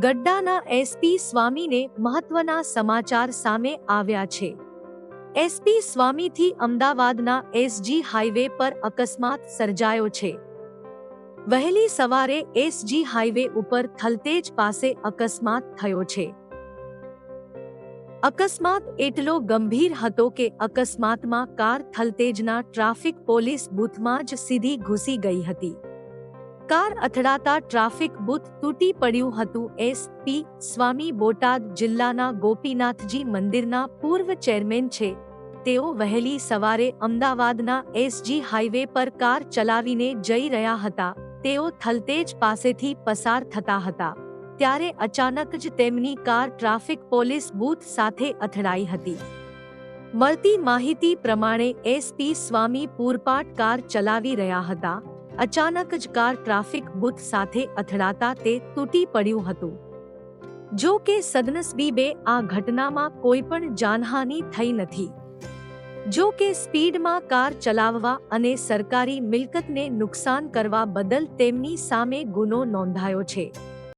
ગડ્ડાના SP સ્વામીને મહત્વના સમાચાર સામે આવ્યા છે. એસપી સ્વામીથી અમદાવાદના એસજી હાઈવે પર અકસ્માત સર્જાયો છે. વહેલી સવારે એસજી હાઈવે ઉપર થલતેજ પાસે અકસ્માત થયો છે. અકસ્માત એટલો ગંભીર હતો કે અકસ્માતમાં કાર થલતેજના ટ્રાફિક પોલીસ બૂથમાં જ સીધી ઘૂસી ગઈ હતી. કાર અથડાતા ટ્રાફિક બૂથ તૂટી પડ્યું હતું. એસપી સ્વામી બોટાદ જિલ્લાના ગોપીનાથજી મંદિરના પૂર્વ ચેરમેન છે. તેઓ વહેલી સવારે અમદાવાદના એસજી હાઈવે પર કાર ચલાવીને જઈ રહ્યા હતા. તેઓ થલતેજ પાસેથી પસાર થતા હતા. ત્યારે અચાનક જ તેમની કાર ટ્રાફિક પોલીસ બૂથ સાથે અથડાઈ હતી. મળતી માહિતી પ્રમાણે એસપી સ્વામી પૂરપાટ કાર ચલાવી રહ્યા હતા. અચાનક જ કાર ટ્રાફિક બૂથ સાથે અથડાતા તે તૂટી પડ્યું હતું. જો કે સદનસીબે આ ઘટનામાં કોઈ પણ જાનહાનિ થઈ નથી. જો કે સ્પીડમાં કાર ચલાવવા અને સરકારી મિલકતને નુકસાન કરવા બદલ તેમની સામે ગુનો નોંધાયો છે.